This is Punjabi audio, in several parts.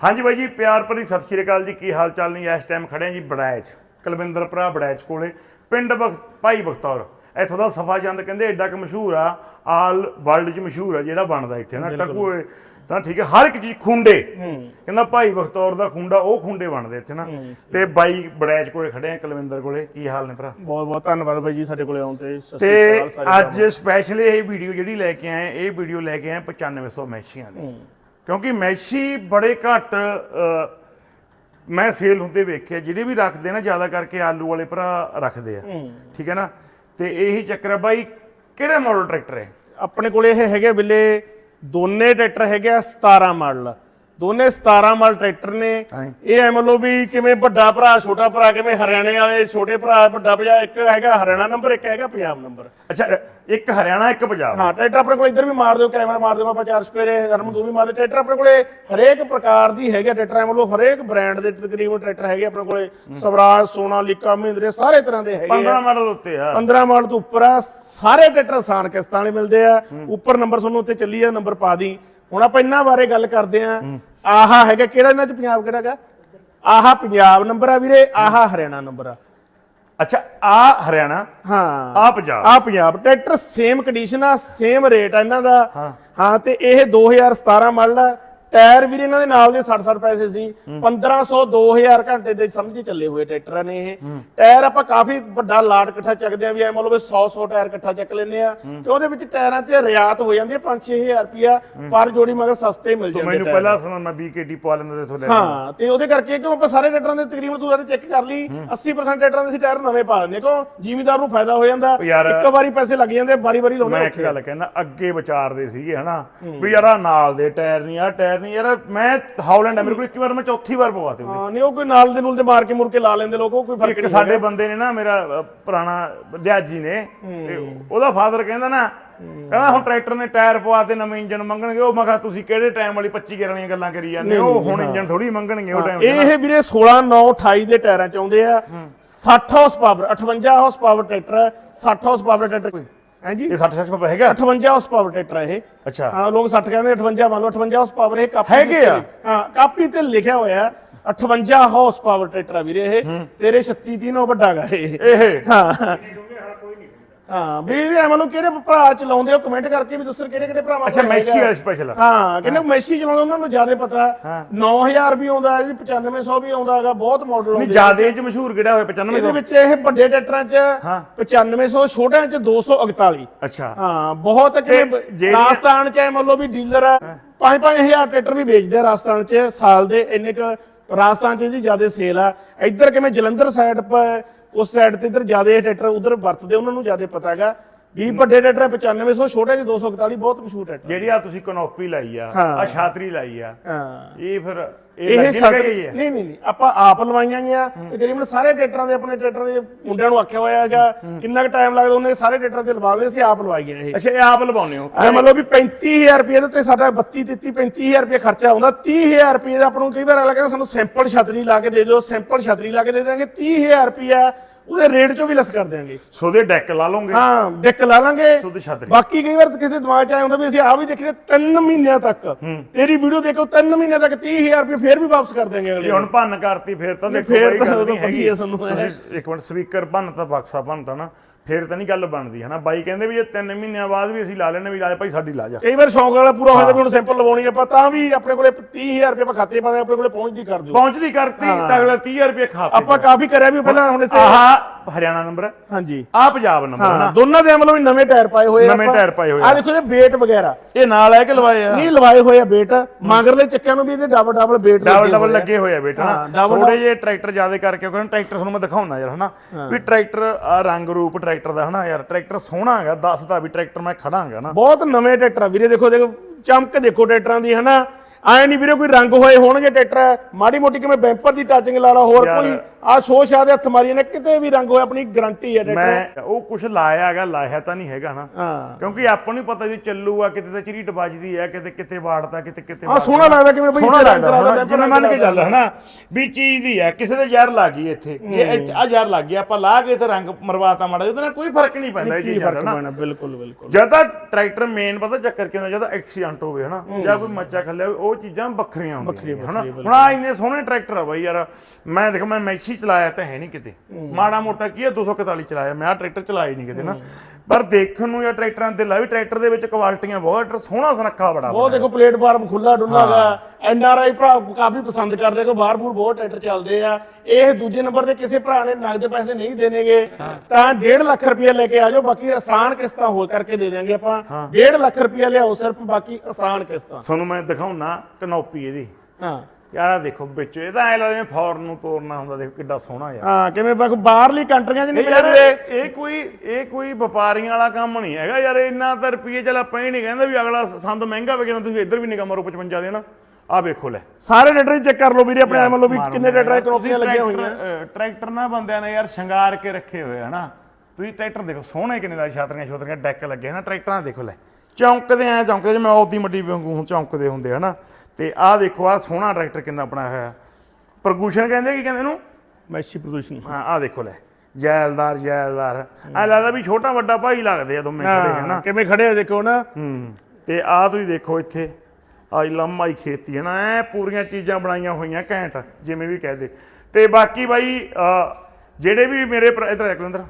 ਹਾਂਜੀ ਬਾਈ ਜੀ ਪਿਆਰ ਭਰੀ ਸਤਿ ਸ਼੍ਰੀ ਅਕਾਲ ਜੀ। ਕੀ ਹਾਲ ਚਾਲ ਨਹੀਂ ਇਸ ਟਾਈਮ ਖੜੇ ਹਾਂ ਜੀ ਬੜੈਚ ਕੁਲਵਿੰਦਰ ਭਰਾ ਬੜੈਚ ਕੋਲੇ ਪਿੰਡ ਭਾਈ ਬਖਤੌਰ। ਇੱਥੋਂ ਦਾ ਸਫਾ ਚੰਦ ਕਹਿੰਦੇ ਐਡਾ ਕਿ ਮਸ਼ਹੂਰ ਆ ਆਲ ਵਰਲਡ 'ਚ ਮਸ਼ਹੂਰ ਆ ਜਿਹੜਾ ਬਣਦਾ ਇੱਥੇ ਨਾ। ਟਕੂਏ ਤਾਂ ਠੀਕ ਹੈ ਹਰ ਇੱਕ ਚੀਜ਼ ਖੁੰਡੇ। ਕਹਿੰਦਾ ਭਾਈ ਬਖਤੌਰ ਦਾ ਖੁੰਡਾ ਉਹ ਖੁੰਡੇ ਬਣਦੇ ਇੱਥੇ ਨਾ। ਤੇ ਬਾਈ ਬੜੈਚ ਕੋਲੇ ਖੜੇ ਆ ਕੁਲਵਿੰਦਰ ਕੋਲੇ। ਕੀ ਹਾਲ ਨੇ ਭਰਾ? ਬਹੁਤ ਬਹੁਤ ਧੰਨਵਾਦ ਬਾਈ ਜੀ ਸਾਡੇ ਕੋਲੇ ਆਉਣ ਤੇ। ਸਤਿ ਤੇ ਸ਼੍ਰੀ ਅਕਾਲ ਸਾਰੇ ਅੱਜ ਸਪੈਸ਼ਲੀ ਇਹ ਵੀਡੀਓ ਜਿਹੜੀ ਲੈ ਕੇ ਆਏ ਇਹ ਵੀਡੀਓ ਲੈ ਕੇ ਆਏ 9500 ਮੈਸ਼ੀਆਂ ਦੀ। ਕਿਉਂਕਿ ਮੈਸ਼ੀ ਬੜੇ ਘੱਟ ਮੈਂ ਸੇਲ ਹੁੰਦੇ ਵੇਖਿਆ ਜਿਹੜੇ ਵੀ ਰੱਖਦੇ ਨਾ ਜ਼ਿਆਦਾ ਕਰਕੇ ਆਲੂ ਵਾਲੇ ਭਰਾ ਰੱਖਦੇ ਆ। ਠੀਕ ਹੈ ਨਾ? ਤੇ ਇਹੀ ਚੱਕਰ ਹੈ ਬਾਈ ਕਿਹੜਾ ਮਾਡਲ ਟਰੈਕਟਰ ਹੈ? ਆਪਣੇ ਕੋਲੇ ਇਹ ਹੈਗੇ ਬਿੱਲੇ ਦੋਨੇ ਟਰੈਕਟਰ ਹੈਗੇ ਆ 17 ਮਾਡਲ ਦੋਨੇ 17 ਮਾਡਲ ਟਰੈਕਟਰ ਨੇ। ਇਹ ਐ ਮੰਨ ਲਓ ਵੀ ਕਿਵੇਂ ਵੱਡਾ ਭਰਾ ਛੋਟਾ ਭਰਾ ਕਿਵੇਂ ਹਰਿਆਣੇ ਵਾਲੇ ਛੋਟੇ ਭਰਾ ਵੱਡਾ ਭਜਾ ਇੱਕ ਹੈਗਾ ਹਰਿਆਣਾ ਨੰਬਰ ਇੱਕ ਹੈਗਾ ਪੰਜਾਬ ਨੰਬਰ ਅੱਛਾ ਇੱਕ ਹਰਿਆਣਾ ਇੱਕ ਪੰਜਾਬ। ਹਾਂ ਟਰੈਕਟਰ ਆਪਣੇ ਕੋਲ ਇੱਧਰ ਵੀ ਮਾਰ ਦਿਓ ਕੈਮਰਾ ਮਾਰ ਦਿਓ ਆਪਾਂ ਚਾਰ ਸਪੇਰੇ ਹਰਮ ਤੂੰ ਵੀ ਮਾਰ ਦੇ ਟਰੈਕਟਰ ਆਪਣੇ ਕੋਲੇ ਹਰੇਕ ਪ੍ਰਕਾਰ ਦੀ ਹੈਗੇ ਟਰੈਕਟਰ ਐ ਹਰੇਕ ਬ੍ਰਾਂਡ ਦੇ ਤਕਰੀਬਨ ਟਰੈਕਟਰ ਹੈਗੇ ਆਪਣੇ ਕੋਲੇ। ਸਵਰਾਜ ਸੋਨਾਲੀਕਾ ਮਹਿੰਦਰੇ ਸਾਰੇ ਤਰ੍ਹਾਂ ਦੇ ਹੈਗੇ ਆ। 15 ਮਾਡਲ ਉੱਤੇ ਆ। 15 ਮਾਡਲ ਤੋਂ ਉੱਪਰ ਆ ਸਾਰੇ ਟਰੈਕਟਰ ਆਸਾਨ ਕਿਸ਼ਤਾਂ ਵਾਲੇ ਮਿਲਦੇ ਆ। ਉੱਪਰ ਨੰਬਰ ਤੁਹਾਨੂੰ ਉੱਤੇ ਚੱਲੀ ਆ ਨੰਬਰ ਪਾ ਦੀ। ਹੁਣ ਆਪਾਂ ਇਹਨਾਂ ਬਾਰੇ ਗੱਲ ਕਰਦੇ ਆ। ਆਹਾ ਹੈਗਾ ਕਿਹੜਾ ਇਹਨਾਂ ਚ ਪੰਜਾਬ ਕਿਹੜਾ ਹੈਗਾ? ਆਹਾ ਪੰਜਾਬ ਨੰਬਰ ਆ ਵੀਰੇ ਆਹਾ ਹਰਿਆਣਾ ਨੰਬਰ ਆ। ਅੱਛਾ ਆ ਹਰਿਆਣਾ ਹਾਂ। ਆ ਪੰਜਾਬ। ਆ ਪੰਜਾਬ ਟਰੈਕਟਰ ਸੇਮ ਕੰਡੀਸ਼ਨ ਆ ਸੇਮ ਰੇਟ ਆ ਇਹਨਾਂ ਦਾ। ਹਾਂ। ਤੇ ਇਹ 2017 ਮਾਡਲ ਆ। ਟਾਇਰ ਵੀਰੇ ਇਹਨਾਂ ਦੇ ਨਾਲ ਦੇ 60 60 ਪੈਸੇ ਸੀ। 1500 2000 ਘੰਟੇ ਦੇ ਸਮਝ ਚੱਲੇ ਹੋਏ ਟਰੈਕਟਰ ਨੇ ਇਹ। ਟਾਇਰ ਆਪਾਂ ਕਾਫੀ ਵੱਡਾ ਲਾਟ ਇਕੱਠਾ ਚੱਕਦੇ ਆ ਵੀ ਐ ਮੰਨ ਲਓ ਵੀ 100 100 ਟਾਇਰ ਇਕੱਠਾ ਚੱਕ ਲੈਨੇ ਆ ਤੇ ਉਹਦੇ ਵਿੱਚ ਟਾਇਰਾਂ 'ਚ ਰਿਆਤ ਹੋ ਜਾਂਦੀ ਹੈ 5-6000 ਰੁਪਿਆ ਪਰ ਜੋੜੀ ਮਗਰ ਸਸਤੇ ਮਿਲ ਜਾਂਦੇ ਮੈਨੂੰ। ਪਹਿਲਾਂ ਸੁਣਾ ਮੈਂ BKT ਪਵਾ ਲੈਂਦਾ ਤੇ ਲੈ ਹਾਂ ਤੇ ਉਹਦੇ ਕਰਕੇ ਕਿਉਂ ਆਪਾਂ ਸਾਰੇ ਟਰੈਕਟਰਾਂ ਦੇ ਤਕਰੀਬਨ ਤੂੰ ਸਾਰੇ ਚੈੱਕ ਕਰ ਲਈ 80% ਟਰੈਕਟਰਾਂ ਦੇ ਅਸੀਂ ਟਾਇਰ ਨਵੇਂ ਪਾ ਦਿੰਦੇ ਕਿਉਂ? ਜ਼ਿਮੀਦਾਰ ਨੂੰ ਫਾਇਦਾ ਹੋ ਜਾਂਦਾ। ਇੱਕ ਵਾਰੀ ਪੈਸੇ ਲੱਗ ਜਾਂਦੇ ਵਾਰੀ ਵਾਰੀ ਲਾਉਂਦੇ ਮੈਂ ਇੱਕ ਗੱਲ ਕਹਿੰਦਾ ਅੱਗੇ ਵਿਚਾਰਦੇ ਸੀਗੇ ਹਨਾ? ਵੀ ਯਾਰ ਆਹ ਨਾਲ ਦੇ ਟਾਇਰ ਨਹੀਂ ਆ ਟਾਇਰ ਨਹੀਂ ਯਾਰ ਮੈਂ ਹਾਲੈਂਡ ਆ ਮੇਰੇ ਕੋਲ ਇੱਕ ਵਾਰ ਮੈਂ ਚੌਥੀ ਵਾਰ ਪਵਾਤੇ ਉਹਦੇ ਹਾਂ ਨਹੀਂ ਉਹ ਕੋਈ ਨਾਲ ਦੇ ਨੂਲ ਤੇ ਮਾਰ ਕੇ ਮੁਰ ਕੇ ਲਾ ਲੈਂਦੇ ਲੋਕ ਉਹ ਕੋਈ ਫ਼ਰਕ ਇੱਕ ਨਹੀਂ ਸਾਡੇ ਬੰਦੇ ਨੇ ਨਾ ਮੇਰਾ ਅ, ਪੁਰਾਣਾ ਦਿਆਜੀ ਨੇ ਤੇ ਉਹਦਾ ਫਾਦਰ ਕਹਿੰਦਾ ਨਾ ਕਹਿੰਦਾ ਹੁਣ ਟਰੈਕਟਰ ਨੇ ਟਾਇਰ ਪਵਾਤੇ ਨਵੇਂ ਇੰਜਨ ਮੰਗਣਗੇ ਉਹ ਮੈਂ ਕਿਹਾ ਤੁਸੀਂ ਕਿਹੜੇ ਟਾਈਮ ਵਾਲੀ 25 ਗੇਰਾਂ ਵਾਲੀਆਂ ਗੱਲਾਂ ਕਰੀ ਜਾਂਦੇ ਹੋ? ਉਹ ਹੁਣ ਇੰਜਨ ਥੋੜੀ ਮੰਗਣਗੇ ਉਹ ਟਾਈਮ ਇਹ ਵੀਰੇ 16 9 28 ਦੇ ਟਾਇਰਾਂ ਚ ਆਉਂਦੇ ਆ 60 horse power 58 horse power tractor ਹੈ 60 ਹਾਰਸ ਪਾਵਰ ਟਰੈਕਟਰ ਹਾਂਜੀ। ਇਹ 60 60 ਹੈਗਾ? 58 ਹਾਰਸ ਪਾਵਰ ਟਰੈਕਟਰ ਇਹ। ਅੱਛਾ। ਹਾਂ ਲੋਕ 60 ਕਹਿੰਦੇ 58 ਮੰਨ ਲਓ 58 ਹਾਰਸ ਪਾਵਰ ਇਹ ਕਾਪੀ ਹੈਗੇ ਆ? ਹਾਂ ਕਾਪੀ ਤੇ ਲਿਖਿਆ ਹੋਇਆ 58 ਹਾਰਸ ਪਾਵਰ ਟਰੈਕਟਰ ਆ ਵੀਰੇ ਇਹ। ਤੇਰੇ 36 30 ਨੋ ਵੱਡਾ ਗਾ ਇਹ। ਇਹ? ਹਾਂ। ਹਾਂ ਵੀ ਇਹ ਮੰਨ ਲਓ ਕਿਹੜੇ ਭਰਾ ਚਲਾਉਂਦੇ ਹੋ ਕਮੈਂਟ ਕਰਕੇ ਵੀ ਦੱਸੋ ਕਿਹੜੇ ਕਿਹੜੇ ਭਰਾਵਾਂ ਅੱਛਾ ਕੋਲ ਮੈਸੀ। ਵਾਲਾ ਸਪੈਸ਼ਲ ਹਾਂ ਕਹਿੰਦੇ ਮੈਸੀ ਚਲਾਉਂਦੇ ਉਹਨਾਂ ਨੂੰ ਜ਼ਿਆਦਾ ਪਤਾ 9000 ਵੀ ਆਉਂਦਾ ਹੈ ਜੀ 9500 ਵੀ ਆਉਂਦਾ ਹੈਗਾ ਬਹੁਤ ਮਾਡਲ ਨਹੀਂ ਆਉਂਦੇ ਆ। ਜਿਆਦੇ ਚ ਮਸ਼ਹੂਰ ਕਿਹੜਾ ਹੋਇਆ 95 ਇਹਦੇ ਵਿੱਚ ਇਹ ਵੱਡੇ ਟਰੈਕਟਰਾਂ 'ਚ 9500 ਛੋਟਿਆਂ 'ਚ 241 ਅੱਛਾ। ਹਾਂ ਬਹੁਤ ਕਿਵੇਂ ਰਾਜਸਥਾਨ 'ਚ ਐ ਮੰਨ ਲਓ ਵੀ ਡੀਲਰ 5-5000 ਟਰੈਕਟਰ ਵੀ ਵੇਚਦੇ ਆ ਰਾਜਸਥਾਨ 'ਚ ਸਾਲ ਦੇ ਇੰਨੇ ਕ ਰਾਜਸਥਾਨ 'ਚ ਇਹਦੀ ਜ਼ਿਆਦਾ ਸੇਲ ਆ। ਇੱਧਰ ਕਿਵੇਂ ਜਲੰਧਰ ਸਾਈਡ ਪਰ ਉਸ ਸਾਈਡ ਤੇ ਇੱਧਰ ਜ਼ਿਆਦਾ ਟਰੈਕਟਰ ਉਧਰ ਵਰਤਦੇ ਉਹਨਾਂ ਨੂੰ ਜ਼ਿਆਦਾ ਪਤਾ ਹੈਗਾ। ਵੀ ਵੱਡੇ ਟਰੈਕਟਰ 9500 ਛੋਟੇ 'ਚ 241 ਬਹੁਤ ਮਸ਼ਹੂਰ ਟਰੈਕਟਰ ਜਿਹੜੀ ਆ ਤੁਸੀਂ ਕਨੋਪੀ ਲਾਈ ਆ। ਆ ਛਾਤਰੀ ਲਾਈ ਆ ਇਹ ਫਿਰ ਇਹ ਹੈ। ਨਹੀਂ ਨਹੀਂ ਨਹੀਂ ਆਪਾਂ ਆਪ ਲਵਾਈਆਂ ਗਈਆਂ। ਤਕਰੀਬਨ ਸਾਰੇ ਟਰੈਕਟਰਾਂ ਦੇ ਆਪਣੇ ਟਰੈਕਟਰਾਂ ਦੇ ਮੁੰਡਿਆਂ ਨੂੰ ਆਖਿਆ ਹੋਇਆ ਹੈਗਾ ਕਿੰਨਾ ਕੁ ਟਾਈਮ ਲੱਗਦਾ ਉਹਨੇ ਸਾਰੇ ਟਰੈਕਟਰਾਂ ਤੇ ਲਵਾ ਦੇ ਸੀ ਆਪ ਲਵਾਈ ਗਏ ਇਹ। ਅੱਛਾ ਇਹ ਆਪ ਲਵਾਉਨੇ ਹੋ। ਲਓ ਵੀ 35000 ਰੁਪਏ ਦੇ ਉੱਤੇ ਸਾਡਾ 32 33 35000 ਰੁਪਏ ਖਰਚਾ ਆਉਂਦਾ 30000 ਰੁਪਏ ਦਾ ਆਪਾਂ ਨੂੰ ਕਈ ਵਾਰ ਅਗਲਾ ਕਹਿੰਦਾ ਸਾਨੂੰ ਸਿੰਪਲ ਛਤਰੀ ਲਾ ਕੇ ਦੇ ਦਿਓ ਸਿੰਪਲ ਛਤਰੀ ਲਾ ਕੇ ਦੇ ਦਾਂਗੇ 30000 ਰੁਪਿਆ ਉਹਦੇ ਰੇਟ ਚੋਂ ਵੀ ਲੈਸ ਕਰ ਦਿਆਂਗੇ। ਸੋਦੇ ਡੈਕ ਲਾ ਲਓਗੇ। ਹਾਂ ਡਿੱਕ ਲਾ ਲਾਂਗੇ। ਸੁੱਧ ਛਤਰੀ ਬਾਕੀ ਕਈ ਵਾਰ ਤਾਂ ਕਿਸੇ ਦੇ ਦਿਮਾਗ 'ਚ ਆਇਆ ਹੁੰਦਾ ਵੀ ਅਸੀਂ ਆ ਵੀ ਦੇਖਦੇ 3 ਮਹੀਨਿਆਂ ਤੱਕ। ਤੇਰੀ ਵੀਡੀਓ ਦੇਖੋ 3 ਮਹੀਨਿਆਂ ਤੱਕ 30000 ਰੁਪਏ ਫੇਰ ਵੀ ਵਾਪਸ ਕਰ ਦਿਆਂਗੇ ਅਗਲੇ ਹੁਣ ਭੰਨ ਕਰਤੀ ਫਿਰ ਤਾਂ ਦੇਖੋ ਫੇਰ ਤਾਂ ਹੈਗੀ। ਵਧੀਆ ਸਾਨੂੰ ਇੱਕ ਮਿੰਟ ਸਪੀਕਰ ਭੰਨਤਾ ਬਕਸਾ ਭੰਨਤਾ ਨਾ। ਫਿਰ ਤਾਂ ਨਹੀਂ ਗੱਲ ਬਣਦੀ ਹਨਾ? ਬਾਈ ਕਹਿੰਦੇ ਵੀ ਇਹ 3 ਮਹੀਨਿਆਂ ਬਾਅਦ ਵੀ ਅਸੀਂ ਲਾ ਲੈਣੇ ਵੀ ਲਾ ਭਾਈ ਸਾਡੀ ਲਾ ਜਾ। ਕਈ ਵਾਰ ਸ਼ੌਂਕ ਵਾਲਾ ਪੂਰਾ ਹੋ ਜਾਂਦਾ ਵੀ ਹੁਣ ਸਿੰਪਲ ਲਵਾਉਣੀ ਆਪਾਂ ਤਾਂ ਵੀ ਆਪਣੇ ਕੋਲੇ 30000 ਰੁਪਏ ਆਪਾਂ ਖਾਤੇ ਪਾਦੇ ਆਪਣੇ ਕੋਲੇ ਪਹੁੰਚਦੀ ਕਰ ਦਿਓ। ਪਹੁੰਚਦੀ ਕਰਤੀ ਤਾਂ ਅਗਲਾ 30000 ਰੁਪਏ ਖਾਤੇ ਆਪਾਂ ਕਾਫੀ ਕਰਿਆ ਵੀ ਪਹਿਲਾਂ ਹੁਣ ਇੱਥੇ ਆਹ ਹਰਿਆਣਾ ਨੰਬਰ ਹਾਂਜੀ। ਆ ਪੰਜਾਬ ਨੰਬਰ ਹਾਂ ਹਨਾ ਦੋਨਾਂ ਦੇ ਮਤਲਬ ਵੀ ਨਵੇਂ ਟਾਇਰ ਪਾਏ ਹੋਏ ਆ ਨਵੇਂ ਆਪਾਂ। ਟਾਇਰ ਪਾਏ ਹੋਏ ਆ। ਆ। ਦੇਖੋ ਇਹ ਬੇਟ ਵਗੈਰਾ। ਇਹ ਨਾਲ ਹੈ ਕਿ ਲਵਾਏ ਆ? ਨਹੀਂ ਲਵਾਏ ਹੋਏ ਆ ਬੇਟ। ਮਗਰਲੇ ਚੱਕਿਆਂ ਨੂੰ ਵੀ ਇਹਦੇ ਡਬਲ ਡਬਲ ਬੇਟ ਡਬਲ ਡਬਲ ਲੱਗੇ ਹੋਏ ਆ ਬੇਟਾ ਹਾਂ, ਨਾ? double- ਥੋੜੇ ਜਿਹੇ ਟਰੈਕਟਰ ਜ਼ਿਆਦਾ ਕਰਕੇ ਕਿਉਂਕਿ ਟਰੈਕਟਰ ਤੁਹਾਨੂੰ ਮੈਂ ਦਿਖਾਉਣਾ ਯਾਰ ਹਨਾ? ਵੀ ਟਰੈਕਟਰ ਰੰਗ ਰੂਪ ਟਰੈਕਟਰ ਦਾ ਹਨਾ ਯਾਰ? ਟਰੈਕਟਰ ਸੋਹਣਾ ਹੈਗਾ ਦੱਸਦਾ ਵੀ ਟਰੈਕਟਰ ਮੈਂ ਖੜਾਂਗਾ ਨਾ ਬਹੁਤ ਨਵੇਂ ਟਰੈਕਟਰ ਆ ਵੀਰੇ ਦੇਖੋ ਦੇਖੋ ਚਮਕ ਦੇਖੋ ਟਰੈਕਟਰਾਂ ਦੀ ਹਨਾ? ਆਏ ਨਹੀਂ ਵੀਰੇ ਕੋਈ ਰੰਗ ਹੋਏ ਹੋਣਗੇ ਟਰੈਕਟਰ? ਮਾੜੀ ਮੋਟੀ ਕਿਵੇਂ ਬੈਂਪਰ ਦੀ ਟੱਚਿੰਗ ਲਾ ਲਾ ਹੋਰ ਕੋਈ? ਆ ਸ਼ੋਸ਼ ਆ ਦੇ ਹੱਥ ਮਾਰੀ ਨੇ ਕਿਤੇ ਵੀ ਰੰਗ ਹੋਏ ਆਪਣੀ ਗਾਰੰਟੀ ਹੈ ਟਰੈਕਟਰ। ਮੈਂ ਉਹ ਕੁਝ ਲਾਇਆ ਹੈਗਾ ਲਾਇਆ ਤਾਂ ਨਹੀਂ ਹੈਗਾ ਨਾ। ਕਿਉਂਕਿ ਆਪਾਂ ਨੂੰ ਪਤਾ ਜੀ ਚੱਲੂਗਾ ਕਿਤੇ ਤਾਂ ਚਰੀਟ ਵੱਜਦੀ ਹੈ ਕਿਤੇ ਕਿਤੇ ਵਾੜਦਾ ਕਿਤੇ ਕਿਤੇ ਆ ਸੋਹਣਾ ਲੱਗਦਾ ਕਿਵੇਂ ਬਈ ਸੋਹਣਾ ਲੱਗਦਾ ਹਨਾ, ਜਿਵੇਂ ਮੰਨ ਕੇ ਚੱਲ ਹਨਾ ਵੀ ਚੀਜ਼ ਦੀ ਹੈ ਕਿਸੇ ਦੇ ਜ਼ਹਿਰ ਲੱਗ ਗਈ ਇੱਥੇ। ਜੇ ਆ ਜ਼ਹਿਰ ਲੱਗ ਗਿਆ ਆਪਾਂ ਲਾ ਕੇ ਤੇ ਰੰਗ ਮਰਵਾਤਾ ਮਾੜਾ ਉਹਦੇ ਨਾਲ ਕੋਈ ਫ਼ਰਕ ਨਹੀਂ ਪੈਂਦਾ ਇਹ ਚੀਜ਼ਾਂ ਦਾ ਫ਼ਰਕ ਨਾ ਪੈਣਾ ਬਿਲਕੁਲ ਬਿਲਕੁਲ। ਜਦ ਟਰੈਕਟਰ ਮੇਨ ਪਤਾ ਚੱਕਰ ਕੀ ਹੁੰਦਾ ਜਦ ਐਕਸੀਡੈਂਟ ਹੋਵੇ ਹਨਾ ਜਾਂ ਕੋਈ ਮੱਚਾ ਖੱਲਿਆ ਹੋਵੇ ਉਹ ਚੀਜ਼ਾਂ ਵੱਖਰੀਆਂ ਹੁੰਦੀਆਂ ਨੇ, ਹਨਾ? ਹੁਣ ਆ ਇੰਨੇ ਸੋਹਣੇ ਟਰੈਕਟਰ ਆ ਬਾਈ ਯਾਰ ਮੈਂ ਦੇਖ ਮੈਂ ਮੈਕਸੀ ਚਲਾਇਆ ਤਾਂ ਹੈ ਨਹੀਂ ਕਿਤੇ। ਮਾੜਾ ਮੋਟਾ ਕੀ ਹੈ 241 ਚਲਾਇਆ ਮੈਂ ਆ ਟਰੈਕਟਰ ਚਲਾਇਆ ਹੀ ਨਹੀਂ ਕਿਤੇ ਨਾ। ਪਰ ਦੇਖਣ ਨੂੰ ਯਾਰ ਟਰੈਕਟਰਾਂ ਦੇ ਲਾ ਵੀ ਟਰੈਕਟਰ ਦੇ ਵਿੱਚ ਕੁਆਲਿਟੀਆਂ ਬਹੁਤ ਸੋਹਣਾ ਸੁਨੱਖਾ ਬੜਾ ਉਹ ਦੇਖੋ ਪਲੇਟਫਾਰਮ ਖੁੱਲਾ ਡੁੱਲਾ ਗਾ ਐਨ ਆਰ ਆਈ ਭਰਾ ਕਾਫੀ ਪਸੰਦ ਕਰਦੇ ਕੋ ਬਾਹਰ ਬੂਰ ਬਹੁਤ ਟਰੈਕਟਰ ਚੱਲਦੇ ਆ। ਇਹ ਦੂਜੇ ਨੰਬਰ ਤੇ ਕਿਸੇ ਭਰਾ ਨੇ ਨਗਦ ਪੈਸੇ ਨਹੀਂ ਦੇਣੇਗੇ ਤਾਂ 1.5 ਲੱਖ ਰੁਪਏ ਲੈ ਕੇ ਆ ਜਾਓ ਬਾਕੀ ਆਸਾਨ ਕਿਸ਼ਤਾਂ ਹੋਰ ਕਰਕੇ ਦੇ ਦਿਆਂਗੇ ਆਪਾਂ। 1.5 ਲੱਖ ਰੁਪਏ ਲਿਆਓ ਸਿਰਫ ਬਾਕੀ ਆਸਾਨ ਕਿਸ਼ਤਾਂ। ਤੁਹਾਨੂੰ ਮੈਂ ਦਿਖਾਉਣਾ ਕਨੋਪੀ ਇਹਦੀ। ਹਾਂ। ਯਾਰ ਆ ਦੇਖੋ ਵਿੱਚ ਇਹ ਤਾਂ ਐ ਲੱਗਦਾ ਫੌਰਨ ਨੂੰ ਤੋਰਨਾ ਹੁੰਦਾ ਦੇਖੋ ਕਿੱਡਾ ਸੋਹਣਾ ਯਾਰ ਹਾਂ ਕਿਵੇਂ ਬਾਕੀ ਬਾਹਰਲੀ ਕੰਟਰੀਆਂ 'ਚ ਨਹੀਂ ਯਾਰ ਮਿਲਦੇ। ਇਹ ਕੋਈ ਇਹ ਕੋਈ ਵਪਾਰੀਆਂ ਵਾਲਾ ਕੰਮ ਨਹੀਂ ਹੈਗਾ ਯਾਰ ਇੰਨਾ ਤਾਂ ਰੁਪਏ ਚੱਲ ਆਪਾਂ ਨਹੀਂ ਕਹਿੰਦੇ ਵੀ ਅਗਲਾ ਸੰਦ ਮਹਿੰਗਾ ਵਿਕਣਾ ਤੁਸੀਂ ਇੱਧਰ ਵੀ ਨਿਕਾ ਮਾਰੋ 55 ਦੇਣਾ ਆ ਵੇਖੋ ਲੈ ਸਾਰੇ ਟਰੈਕਟਰ ਚੈੱਕ ਕਰ ਲਓ ਵੀਰੇ ਆਪਣੇ ਐਮ ਲਓ ਵੀ ਕਿੰਨੇ ਟਰੈਕਟਰ ਕਨੋਪੀਆਂ ਲੱਗੀਆਂ ਹੋਈਆਂ। ਟਰੈਕਟਰ, ਨਾ ਬੰਦਿਆਂ ਨੇ ਯਾਰ ਸ਼ਿੰਗਾਰ ਕੇ ਰੱਖੇ ਹੋਏ ਹਨਾ ਤੁਸੀਂ ਟਰੈਕਟਰ ਦੇਖੋ ਸੋਹਣੇ ਕਿੰਨੇ ਲਾਏ ਛਾਤਰੀਆਂ ਛੋਤਰੀਆਂ ਡੈਕ ਲੱਗੇ ਹਨਾ ਟਰੈਕਟਰਾਂ ਦੇਖੋ ਲੈ। ਚੌਂਕਦੇ ਆ ਚੌਂਕਦੇ ਜਿਵੇਂ ਉਹਦੀ ਮੱਡੀ ਵਾਂਗੂ ਹੁਣ ਚੌਂਕਦੇ ਹੁੰਦੇ ਹਨਾ ਤੇ ਆਹ ਦੇਖੋ ਆਹ ਸੋਹਣਾ ਟਰੈਕਟਰ ਕਿੰਨਾ ਬਣਾਇਆ ਹੋਇਆ ਪ੍ਰਗੂਸ਼ਣ ਕਹਿੰਦੇ ਕੀ ਕਹਿੰਦੇ ਇਹਨੂੰ? ਮੈਸ਼ੀ ਪ੍ਰਦੂਸ਼ਣ। ਹਾਂ ਆਹ ਦੇਖੋ ਲੈ ਜੈਲਦਾਰ ਜੈਲਦਾਰ। ਐ ਲੱਗਦਾ ਵੀ ਛੋਟਾ ਵੱਡਾ ਭਾਈ ਲੱਗਦੇ ਆ ਦੋਵੇਂ ਖੜੇ ਹਨਾ ਹਾਂ ਕਿਵੇਂ ਖੜੇ ਹੋ ਦੇਖੋ ਨਾ। ਹੂੰ ਤੇ ਆ ਤੁਸੀਂ ਦੇਖੋ ਇੱਥੇ। ਆ ਲੰਮਾਈ ਖੇਤੀ ਹੈ ਨਾ, ਐ ਪੂਰੀਆਂ ਚੀਜ਼ਾਂ ਬਣਾਈਆਂ ਹੋਈਆਂ ਘੈਂਟ, ਜਿਵੇਂ ਵੀ ਕਹਦੇ ਤੇ ਬਾਕੀ ਬਾਈ ਜਿਹੜੇ ਵੀ ਮੇਰੇ ਭਰਾ, ਇਧਰ ਜਕਲਿੰਦਰ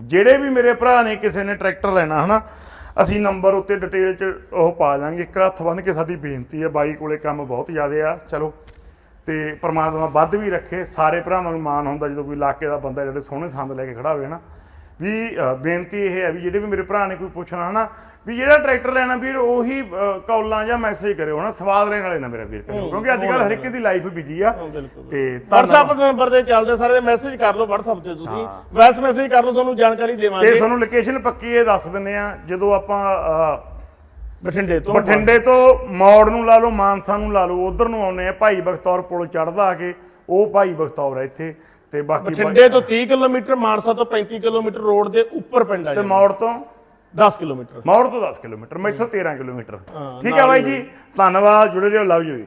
ਜਿਹੜੇ ਵੀ ਮੇਰੇ ਭਰਾ ਨੇ ਕਿਸੇ ਨੇ ਟਰੈਕਟਰ ਲੈਣਾ, ਹਨਾ, ਅਸੀਂ ਨੰਬਰ ਉੱਤੇ ਡਿਟੇਲ ਚ ਉਹ ਪਾ ਦਾਂਗੇ ਇੱਕ ਹੱਥ ਬੰਨ ਕੇ ਸਾਡੀ ਬੇਨਤੀ ਹੈ, ਬਾਈ ਕੋਲੇ ਕੰਮ ਬਹੁਤ ਜ਼ਿਆਦਾ ਆ, ਚਲੋ। ਤੇ ਪ੍ਰਮਾਤਮਾ ਵੱਧ ਵੀ ਰੱਖੇ, ਸਾਰੇ ਭਰਾਵਾਂ ਨੂੰ ਮਾਣ ਹੁੰਦਾ ਜਦੋਂ ਕੋਈ ਇਲਾਕੇ ਦਾ ਬੰਦਾ ਜਿਹੜੇ ਸੋਹਣੇ ਸੰਦ ਲੈ ਕੇ ਖੜਾ ਹੋਵੇ ਨਾ ਵੀ ਬੇਨਤੀ ਇਹ ਹੈ ਵੀ ਜਿਹੜੇ ਵੀ ਮੇਰੇ ਭਰਾ ਨੇ ਕੋਈ ਪੁੱਛਣਾ ਹਨਾ ਵੀ ਜਿਹੜਾ ਟਰੈਕਟਰ ਲੈਣਾ ਵੀਰ ਉਹੀ ਕਾਲਾਂ ਜਾਂ ਮੈਸੇਜ ਕਰਿਓ ਹਨਾ ਸਵਾਦ ਲੈਣ ਵਾਲੇ ਨਾ ਮੇਰਾ ਵੀਰ ਕਰਿਓ ਕਿਉਂਕਿ ਅੱਜ ਕੱਲ ਹਰ ਇੱਕ ਦੀ ਲਾਈਫ ਬਿਜ਼ੀ ਆ ਤੇ WhatsApp ਨੰਬਰ ਤੇ ਚੱਲਦੇ ਸਾਰੇ ਮੈਸੇਜ ਕਰ ਲਓ WhatsApp ਤੇ ਤੁਸੀਂ। ਵੈਸ ਮੈਸੇਜ ਕਰ ਲਓ ਤੁਹਾਨੂੰ ਜਾਣਕਾਰੀ ਤੇ ਦੇਵਾਂਗੇ ਤੁਹਾਨੂੰ ਲੋਕੇਸ਼ਨ ਪੱਕੀ ਇਹ ਦੱਸ ਦਿੰਨੇ ਆ ਜਦੋਂ ਆਪਾਂ ਬਠਿੰਡੇ ਤੋਂ ਬਠਿੰਡੇ ਤੋਂ ਮੌੜ ਨੂੰ ਲਾ ਲਓ ਮਾਨਸਾ ਨੂੰ ਲਾ ਲਓ ਉਧਰ ਨੂੰ ਆਉਨੇ ਆ ਭਾਈ ਬਖਤੌਰ ਪੁਲ ਚੜਦਾ ਆ ਕੇ ਉਹ ਭਾਈ ਬਖਤੌਰ ਆ ਇੱਥੇ। ਤੇ ਬਾਕੀ ਬਠਿੰਡੇ ਤੋਂ 30 ਕਿਲੋਮੀਟਰ ਮਾਨਸਾ ਤੋਂ 35 ਕਿਲੋਮੀਟਰ ਰੋਡ ਦੇ ਉੱਪਰ ਪਿੰਡ ਆ ਤੇ ਮੌੜ ਤੋਂ? 10 ਕਿਲੋਮੀਟਰ। ਮੌੜ ਤੋਂ 10 ਕਿਲੋਮੀਟਰ ਮੈਥੋਂ 13 ਕਿਲੋਮੀਟਰ। ਠੀਕ ਹੈ ਬਾਈ ਜੀ ਧੰਨਵਾਦ ਜੁੜੇ ਰਹੋ ਲਵ ਯੂ ਜੀ।